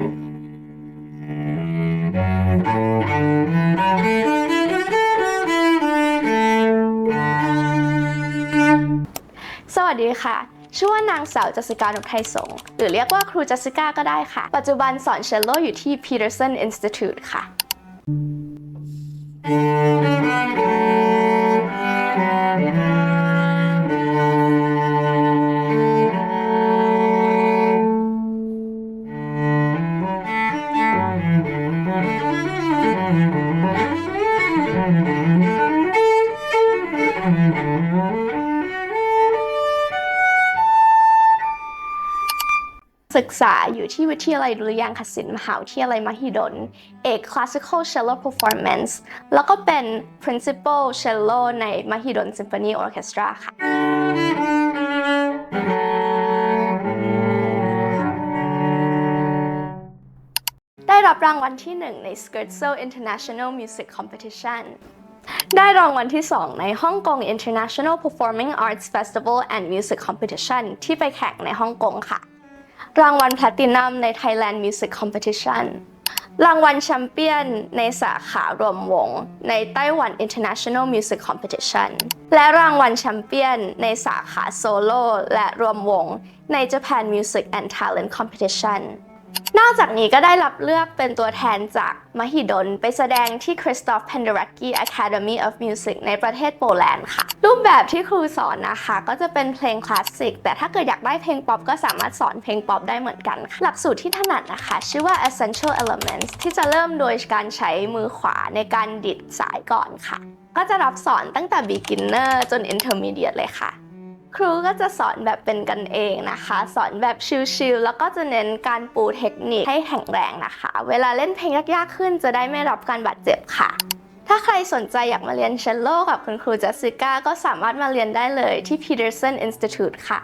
สวัสดีค่ะ ชื่อว่านางสาวจัสิกานพไทยสงฆ์หรือเรียกว่าครูจัสสิกาก็ได้ค่ะ ปัจจุบันสอนเชลโลอยู่ที่ Peterson Institute ค่ะ ศึกษาอยู่ที่วิทยาลัยดุริยางคศิลป์มหาวิทยาลัยมหิดล เอก Classical Cello Performance แล้วก็เป็น Principal Cello ในมหิดล Symphony Orchestra ค่ะ ได้รับรางวัลที่ 1 ใน Scherzo International Music Competition ได้รางวัลที่ 2 ในฮ่องกง International Performing Arts Festival and Music Competition ที่ไปแข่งในฮ่องกงค่ะ รางวัลแพลตินัมใน Thailand Music Competition รางวัลแชมเปี้ยนในสาขารวมวง ในไต้หวัน International Music Competition และรางวัลแชมเปี้ยนในสาขาโซโล่และรวมวง ใน Japan Music and Talent Competition นอกจากนี้ก็ได้รับเลือกเป็นตัวแทนจากมหิดล ไปแสดงที่ Christoph Penderecki Academy of Music ในประเทศโปแลนด์ค่ะ รูปแบบที่ครูสอนนะคะ ก็จะเป็นเพลงคลาสสิก แต่ถ้าเกิดอยากได้เพลงป๊อปก็สามารถสอนเพลงป๊อปได้เหมือนกันค่ะหลักสูตรที่ถนัดนะคะ ชื่อว่า Essential Elements ที่จะเริ่มโดยการใช้มือขวาในการดิดสายก่อนค่ะ ก็จะรับสอนตั้งแต่ beginner จน intermediate เลยค่ะ ครูก็จะสอนแบบเป็นกันเองนะคะ สอนแบบชิลๆแล้วก็จะเน้นการปูเทคนิคให้แข็งแรงนะคะ เวลาเล่นเพลงยากๆขึ้นจะได้ไม่รับการบาดเจ็บค่ะ ถ้าใครสนใจอยากมาเรียนเชลโลกับคุณครูจัสสิก้าก็สามารถมาเรียนได้เลยที่ Peterson Institute ค่ะ